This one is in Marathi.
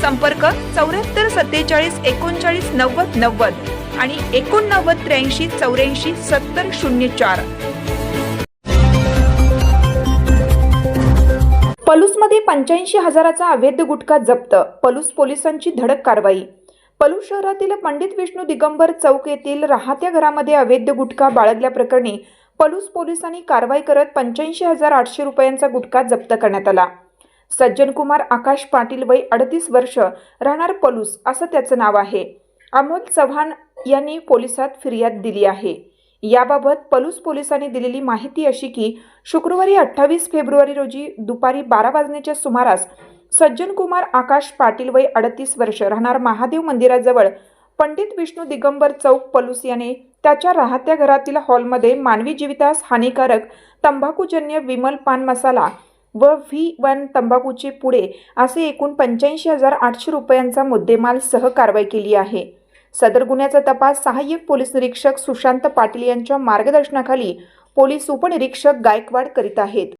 संपर्क चौऱ्याहत्तर सत्तेचाळीस एकोणचाळीस नव्वद नव्वद आणि एकोणनव्वद त्र्याऐंशी चौऱ्याऐंशी सत्तर शून्य चार. पलूसमध्ये पंच्याऐंशी हजाराचा अवैध गुटखा जप्त. पलूस पोलिसांची धडक कारवाई. पलूस शहरातील पंडित विष्णू दिगंबर चौक येथील राहत्या घरामध्ये अवैध गुटखा बाळगल्याप्रकरणी पलूस पोलिसांनी कारवाई करत पंच्याऐंशी हजार आठशे रुपयांचा गुटखा जप्त करण्यात आला. सज्जनकुमार आकाश पाटील वय अडतीस वर्ष राहणार पलूस असं त्याचं नाव आहे. अमोल चव्हाण यांनी पोलिसात फिर्याद दिली आहे. याबाबत पलूस पोलिसांनी दिलेली माहिती अशी की शुक्रवारी अठ्ठावीस फेब्रुवारी रोजी दुपारी बारा वाजण्याच्या सुमारास सज्जनकुमार आकाश पाटील वय अडतीस वर्ष राहणार महादेव मंदिराजवळ पंडित विष्णू दिगंबर चौक पलूस याने त्याच्या राहत्या घरातील हॉलमध्ये मानवी जीवितास हानिकारक तंबाखूजन्य विमल पान मसाला व व्ही वन तंबाखूचे पुढे असे एकूण पंच्याऐंशी हजार आठशे रुपयांचा मुद्देमाल सह कारवाई केली आहे. सदर गुन्ह्याचा तपास सहाय्यक पोलीस निरीक्षक सुशांत पाटील यांच्या मार्गदर्शनाखाली पोलीस उपनिरीक्षक गायकवाड करीत आहेत.